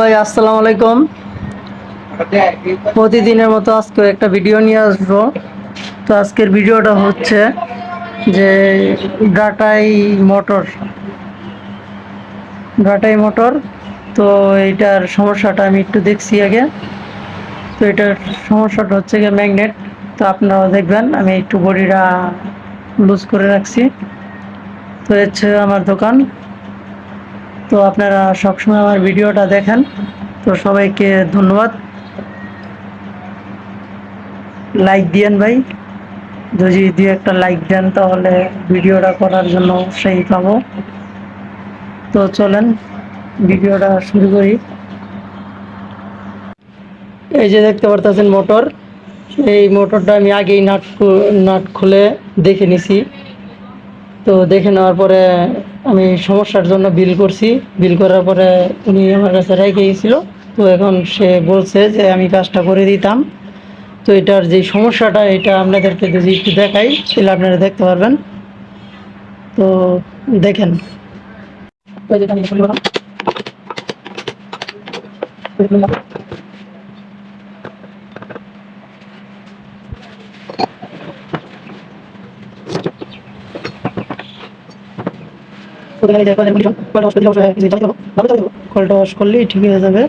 ভাই, আসসালামু আলাইকুম। প্রতিদিনের মতো আজকে একটা ভিডিও নিয়ে আসব। তো আজকের ভিডিওটা হচ্ছে যে ডাটাই মোটর। ডাটাই মোটর, তো এইটার সমস্যাটা আমি একটু দেখছি আগে। তো এটার সমস্যাটা হচ্ছে গিয়ে ম্যাগনেট। তো আপনারা দেখবেন, আমি একটু বডিটা লুজ করে রাখছি। তো হচ্ছে আমার দোকান তো আপনারা সবসময় আমার ভিডিওটা দেখেন। তো সবাইকে ধন্যবাদ। লাইক দিয়েন ভাই। যদি দুই একটা লাইক দেন, তাহলে ভিডিওটা করার জন্য উৎসাহী পাবো। তো চলেন, ভিডিওটা শুরু করি। এই যে দেখতে পারতেছেন মোটর। এই মোটরটা আমি আগেই নাট নাট খুলে দেখে নিছি। তো দেখে নেওয়ার পরে আমি সমস্যার জন্য বিল করছি। বিল করার পরে উনি আমার কাছে রেখে গেছিল তো এখন সে বলছে যে, আমি কাজটা করে দিতাম। তো এটার যে সমস্যাটা, এটা আপনাদেরকে যদি একটু দেখাই, তাহলে আপনারা দেখতে পারবেন। তো দেখেন। ওয়াশ করলেই ঠিক হয়ে যাবে।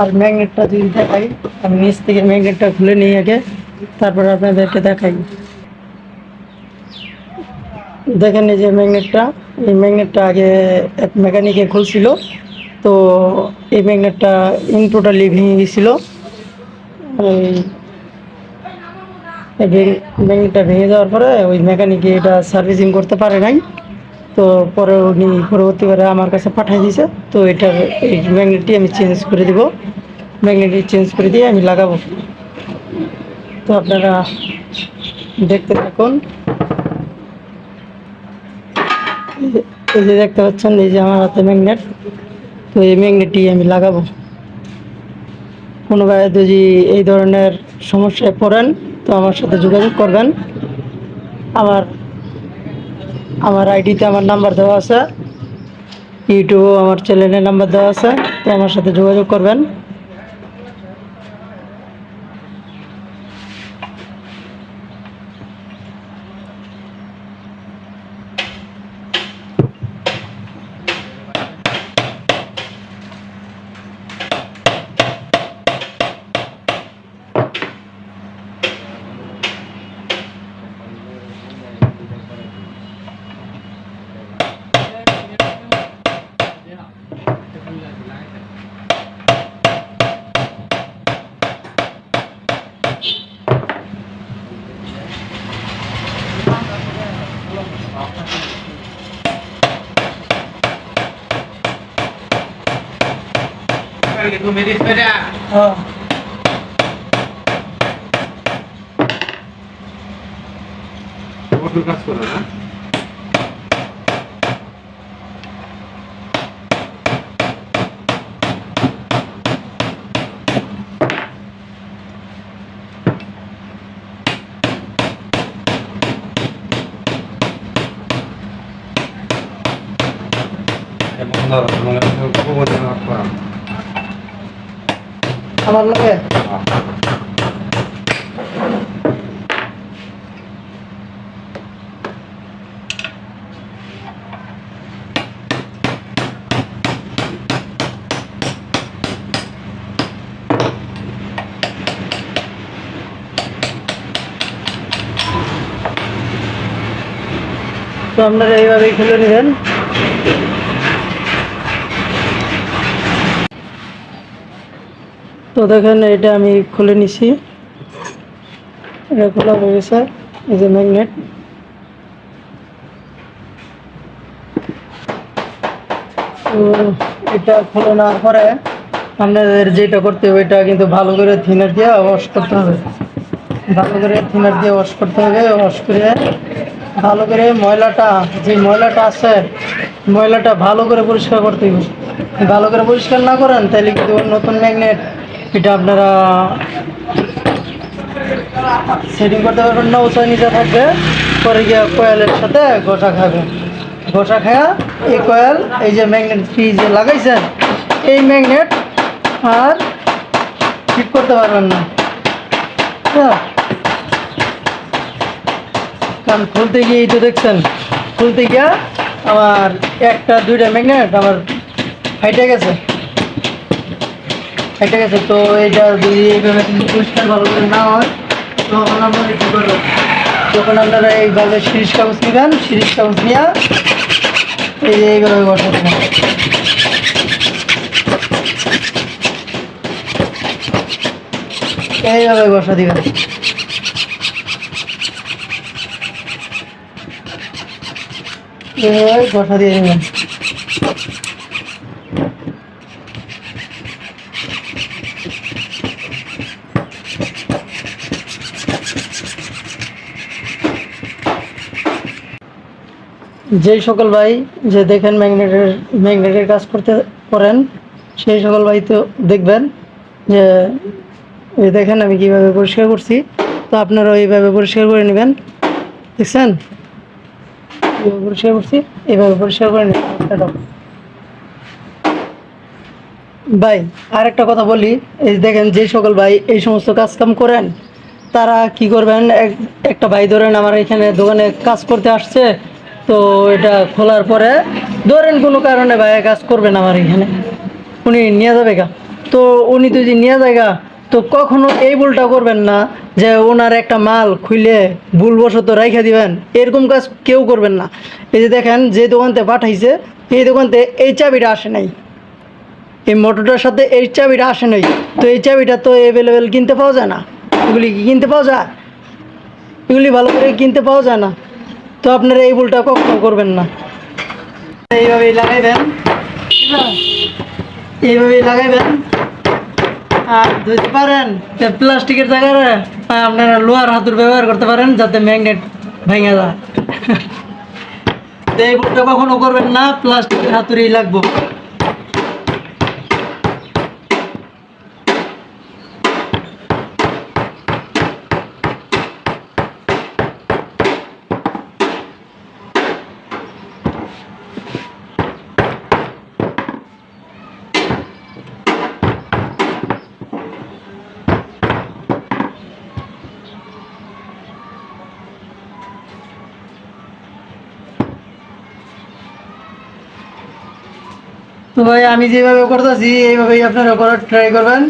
আর ম্যাগনেটটা যদি দেখাই, আমি নিচ থেকে ম্যাগনেটটা খুলে নিই আগে, তারপর আপনাদেরকে দেখাই। দেখেন এই যে ম্যাগনেটটা, এই ম্যাগনেটটা আগে এক মেকানিকে খুলছিল, তো এই ম্যাগনেটটা ইন টোটালি ভেঙে গেছিল। ওই এই ভেঙে- যাওয়ার পরে ওই মেকানিকে এটা সার্ভিসিং করতে পারে নাই। তো পরে উনি পরবর্তীবারে আমার কাছে পাঠিয়ে দিয়েছে। তো এটার এই ম্যাগনেটটি আমি চেঞ্জ করে দিব। ম্যাগনেটটি চেঞ্জ করে দিয়ে আমি লাগাবো। তো আপনারা দেখতে থাকুন। এই যে দেখতে পাচ্ছেন, এই যে আমার হাতে ম্যাগনেট তো এই ম্যাগনেটটি আমি লাগাবো। কোনো যদি এই ধরনের সমস্যায় পড়েন, তো আমার সাথে যোগাযোগ করবেন। আমার আমার আইডিতে আমার নাম্বার দেওয়া আছে। ইউটিউবেও আমার চ্যানেলের নাম্বার দেওয়া আছে, তো আমার সাথে যোগাযোগ করবেন। তুমি দিস হ্যাঁ। মোটর কাজ করো না। ধরো তোমাকে কবো বলতে না করা আমার লাগে? তো আপনারা এইভাবেই খুলে নেবেন। তো দেখেন, এটা আমি খুলে নিছি। এটা খোলা হয়ে গেছে, এই যে ম্যাগনেট তো এটা খুলে নেওয়ার পরে আপনাদের যেটা করতে হবে, এটা কিন্তু ভালো করে থিনার দিয়ে ওয়াশ করতে হবে। ভালো করে থিনার দিয়ে ওয়াশ করতে হবে ওয়াশ করে ভালো করে ময়লাটা, যে ময়লাটা আছে, ময়লাটা ভালো করে পরিষ্কার করতে হবে। ভালো করে পরিষ্কার না করেন, তাহলে কিন্তু নতুন ম্যাগনেট এটা আপনারা সেটিং করতে পারবেন না, উঁচা নিচে থাকবে। পরে গিয়ে কয়েলের সাথে গোটা খাবে গোটা খায়া এই কয়েল এই যে ম্যাগনেট যে লাগাইছেন, এই ম্যাগনেট আর ঠিক করতে পারবেন না। হ্যাঁ। কারণ খুলতে গিয়ে এই তো দেখছেন, খুলতে গিয়া আমার একটা, দুইটা ম্যাগনেট আমার ফাইটে গেছে। ফাইটে গেছে, তো এইটা যদি এইভাবে পরিষ্কার ভালো করে না হয়, তখন আপনারা কী করবেন? তখন আপনারা এইভাবে সিরিজ কাগজ নেবেন সিরিজ কাগজ নিয়ে এই যে এইভাবে বসাতে এইভাবে বসা দিবেন। এইভাবে বসা দিয়ে দেবেন। যেই সকল ভাই যে দেখেন ম্যাগনেটের ম্যাগনেটের কাজ করতে, করেন, সেই সকল ভাই তো দেখবেন যে দেখেন আমি কীভাবে পরিষ্কার করছি। তো আপনারা এইভাবে পরিষ্কার করে নেবেন। দেখছেন? পরিষ্কার করছি, এইভাবে পরিষ্কার করে নেবেন। ভাই আর একটা কথা বলি। এই দেখেন যে সকল ভাই এই সমস্ত কাজ কাম করেন তারা কি করবেন? এক একটা ভাই ধরেন আমার এখানে দোকানে কাজ করতে আসছে তো এটা খোলার পরে ধরেন কোনো কারণে ভাই কাজ করবেন আমার এখানে। উনি নিয়ে যাবে গা। তো উনি যদি নিয়ে যায় গা, তো কখনো এই ভুলটা করবেন না যে ওনার একটা মাল খুলে ভুলবশত রাইখা দিবেন। এরকম কাজ কেউ করবেন না। এই যে দেখেন যে দোকানতে পাঠাইছে এই দোকানতে এই চাবিটা আসে নাই। এই মোটরটার সাথে এই চাবিটা আসে নাই। তো এই চাবিটা তো অ্যাভেলেবেল কিনতে পাওয়া যায় না। এগুলি কি কিনতে পাওয়া যায়? এগুলি ভালো করে কিনতে পাওয়া যায় না। তো আপনারা এই ভুলটা কখনো করবেন না। এইভাবেই লাগাইবেন। এইভাবেই লাগাইবেন। আর যদি পারেন প্লাস্টিকের জায়গায় আপনারা লোহার হাতুর ব্যবহার করতে পারেন, যাতে ম্যাগনেট ভেঙে যায়। তো এই ভুলটা কখনো করবেন না, প্লাস্টিকের হাতুড়ি লাগবো। তো ভাই আমি যেভাবে করতেছি এইভাবেই আপনারা করার ট্রাই করবেন।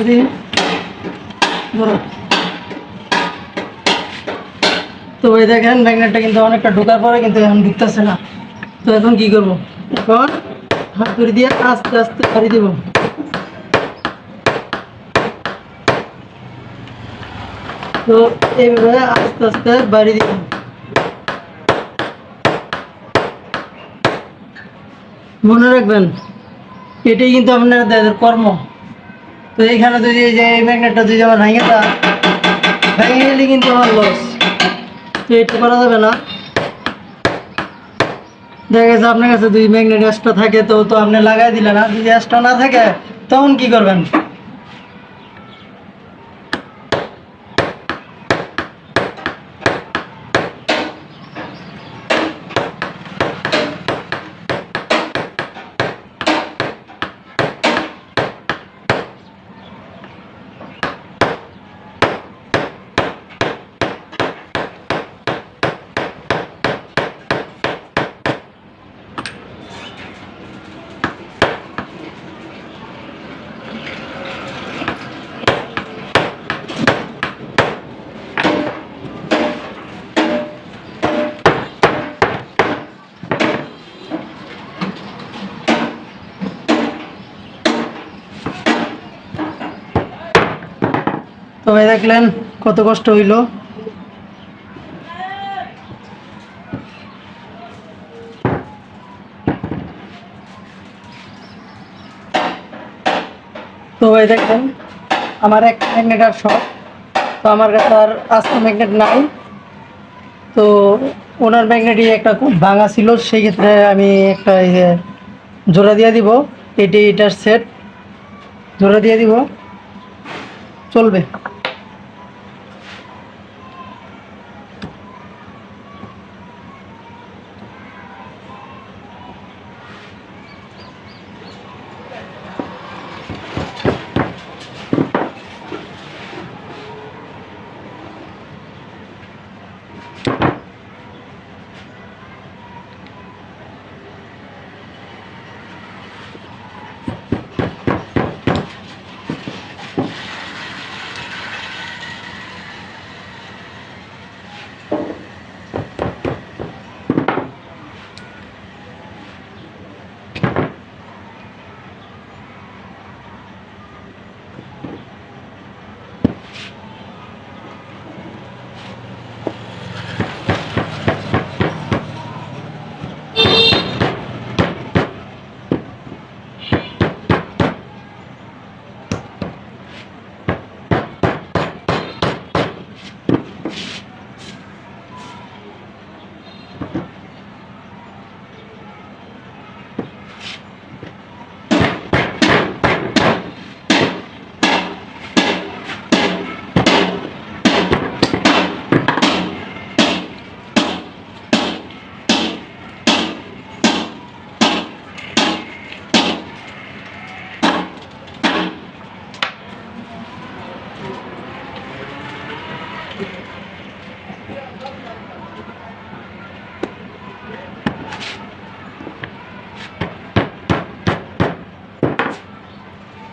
এদিকে ধরো। তো এই দেখেন, ম্যাগনেটটা কিন্তু অনেকটা ঢোকার পরে কিন্তু এখন ঢুকতেছে না। তো এখন কি করব? এখন হাত করে দিয়ে আস্তে আস্তে ছাড়ি দেব। তো এইভাবে আস্তে আস্তে বাড়ি দিব। মনে রাখবেন, এটাই কিন্তু আপনাদের কর্ম। তো এইখানে যদি এই যে এই ম্যাগনেটটা যদি আমার ভেঙে তা ভেঙে গেলে কিন্তু আমার লস তো এটা করা যাবে না। দেখা গেছে আপনার কাছে দুই ম্যাগনেট অ্যাসটা থাকে তো তো আপনি লাগাই দিলেন। আর যদি এক্সট্রা না থাকে, তখন কি করবেন? ভাই দেখলেন কত কষ্ট হইল। তো দেখলেন আমার এক ম্যাগনেট আর শখ তো আমার কাছে আর আস্ত ম্যাগনেট নাই। তো ওনার ম্যাগনেটই একটা খুব ভাঙা ছিল, সেই ক্ষেত্রে আমি একটা জোড়া দিয়ে দিব, এটি এটার সেট জোড়া দিয়ে দিব, চলবে।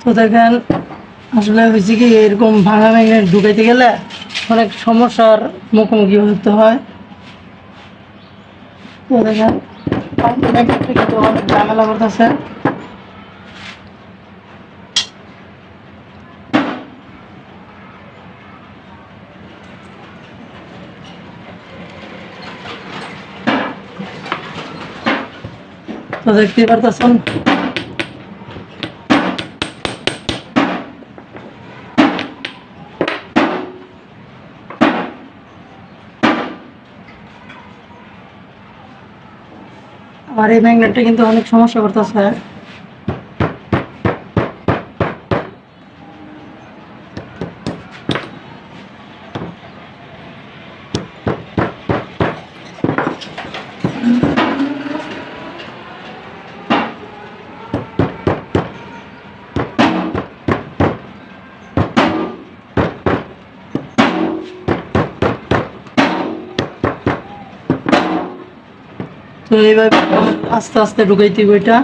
তো দেখেন আসলে হয়েছে কি, এরকম ভাঙা ভেঙে ঢুকাইতে গেলে অনেক সমস্যার মুখোমুখি হতে হয়। তো দেখেন অনেক ঝামেলা করতেছে। তো দেখতেই পারতেছেন আমার এই ম্যাগনেটটা কিন্তু অনেক সমস্যা করতেছে। তো এইভাবে আস্তে আস্তে ঢুকাইতে বইটা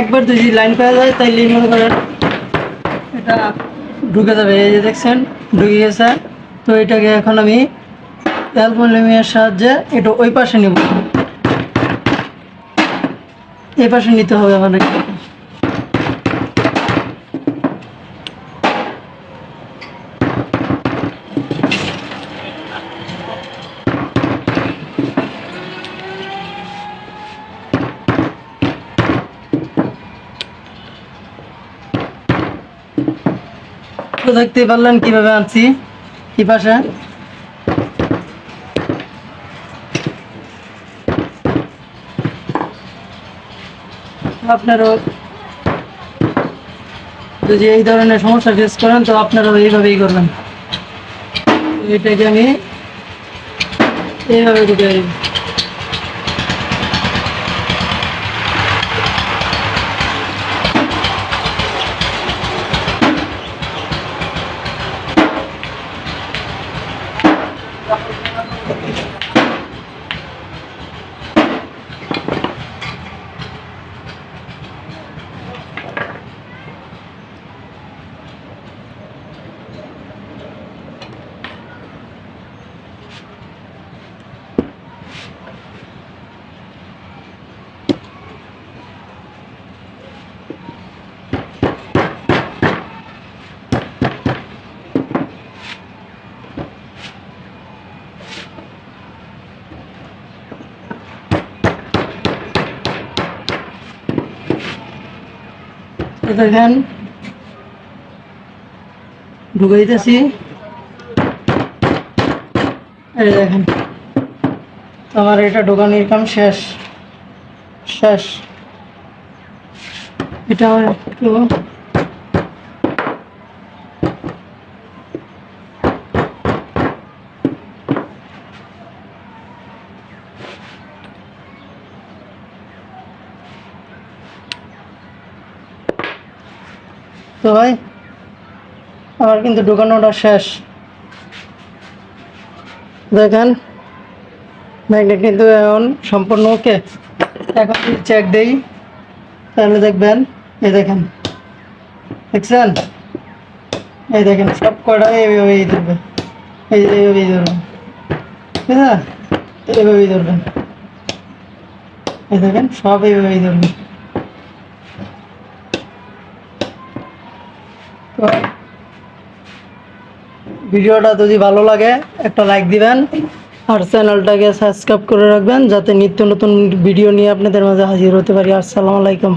একবার যদি লাইন পাওয়া যায় তাইলে মনে করেন এটা ঢুকে যাবে। এই যে দেখছেন, ঢুকে গেছে। তো এটাকে এখন আমি অ্যালমোনিয়ামের সাহায্যে এটা ওই পাশে নেব। এই পাশে নিতে হবে আমাদের তো দেখতেই পারলেন কীভাবে আনছি। কি পাশে? আপনারও যদি এই ধরনের সমস্যা ফেস করেন, তো আপনারাও এইভাবেই করবেন। এটাকে আমি এইভাবে ঢুকে দিব। ঢুকে দিতেছি এই দেখেন আমার এটা ঢোকানোর কাম শেষ শেষ এটা একটু তো ভাই আমার কিন্তু ঢোকানোটা শেষ। দেখেন, ম্যাগনেট কিন্তু এখন সম্পূর্ণ ওকে। এখন যদি চেক দেই, তাহলে দেখবেন, এই দেখেন, দেখছেন? এই দেখেন, সব কটা এইভাবেই ধরবে। এই এইভাবেই ধরবেন ঠিক আছে এইভাবেই ধরবেন। এই দেখেন, সব এইভাবেই ধরবেন তো ভিডিওটা যদি ভালো লাগে, একটা লাইক দিবেন। আর চ্যানেলটাকে সাবস্ক্রাইব করে রাখবেন, যাতে নিত্য নতুন ভিডিও নিয়ে আপনাদের মাঝে হাজির হতে পারি। আসসালামু আলাইকুম।